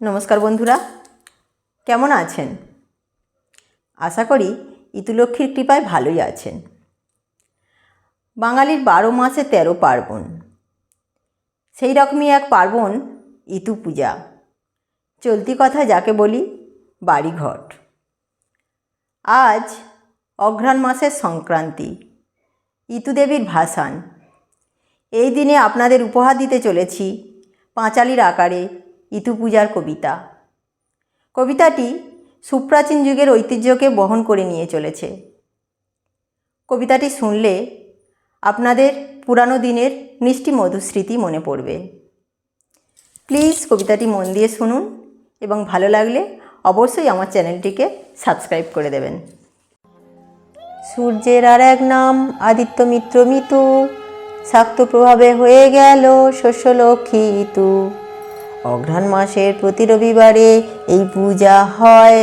নমস্কার বন্ধুরা, কেমন আছেন? আশা করি ইতুলক্ষ্মীর কৃপায় ভালোই আছেন। বাঙালির বারো মাসে তেরো পার্বণ। সেই রকমই এক পার্বণ, ইতু পূজা। চলতি কথা যাকে বলি, বাড়িঘট। আজ অঘ্রাণ মাসের সংক্রান্তি ইতুদেবীর ভাসান। এই দিনে আপনাদের উপহার দিতে চলেছি পাঁচালির আকারে ইতু পূজার কবিতা। কবিতাটি সুপ্রাচীন যুগের ঐতিহ্যকে বহন করে নিয়ে চলেছে। কবিতাটি শুনলে আপনাদের পুরানো দিনের মিষ্টি মধুস্মৃতি মনে পড়বে। প্লিজ কবিতাটি মন দিয়ে শুনুন এবং ভালো লাগলে অবশ্যই আমার চ্যানেলটিকে সাবস্ক্রাইব করে দেবেন। সূর্যের আর এক নাম আদিত্য মিত্র মিতু, শাক্ত প্রভাবে হয়ে গেল শস্যলক্ষ্মী ইতু। অঘ্রাণ মাসের প্রতি রবিবারে এই পূজা হয়।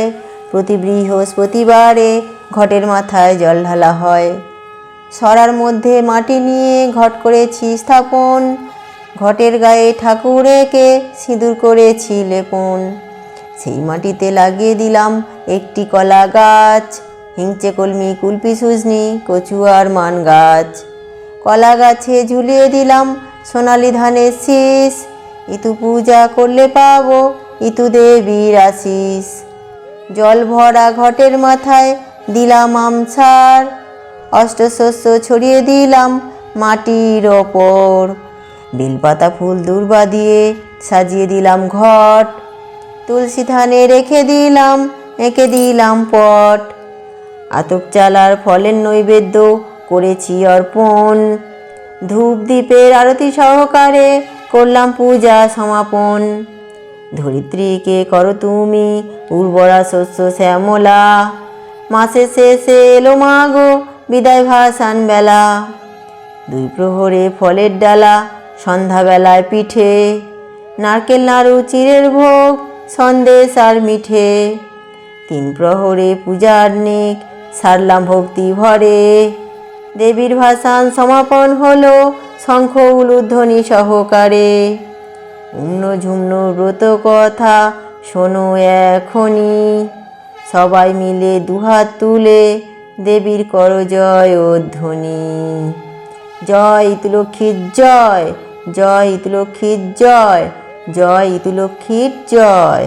প্রতি বৃহস্পতিবারে ঘটের মাথায় জল ঢালা হয়। সরার মধ্যে মাটি নিয়ে ঘট করেছি স্থাপন। ঘটের গায়ে ঠাকুর এঁকে সিঁদুর করেছি লেপন। সেই মাটিতে লাগিয়ে দিলাম একটি কলা গাছ, হিংচে কলমি, কুলপি, সুজনি আর মান গাছ। কলা গাছে ঝুলিয়ে দিলাম সোনালি ধানের শীষ ইতু পূজা করলে পাবো ইতু দেবীর আশিস জল ভরা ঘটের মাথায় দিলাম আমসার অষ্টশস্য ছড়িয়ে দিলাম মাটির ওপর। বেলপাতা ফুল দূর্বা দিয়ে সাজিয়ে দিলাম ঘট। তুলসী ধানে রেখে দিলাম, এঁকে দিলাম পট। আতপ চালার ফলের নৈবেদ্য করেছি অর্পণ। ধূপ দ্বীপের আরতি সহকারে করলাম পূজা সমাপন। ধরিত্রীকে করো তুমি উর্বরা শস্য শ্যামলা। মাসে শেষে এলো মাগো বিদায় ভাসান বেলা। দুই প্রহরে ফলের ডালা, সন্ধ্যাবেলায় পিঠে। নারকেল নাড়ু চিরের ভোগ, সন্দেশ আর মিঠে। তিন প্রহরে পূজার নিক, সারলাম ভক্তি ভরে। দেবীর ভাসান সমাপন হলো শঙ্খ উলুধ্বনি সহকারে উন্ন ঝুমনো ব্রত কথা শোনো এখনি সবাই মিলে দুহাত তুলে দেবীর কর জয় ধ্বনি জয় ইতুলক্ষীর জয় জয় ইতুলক্ষীর জয় জয় ইতুলক্ষীর জয়।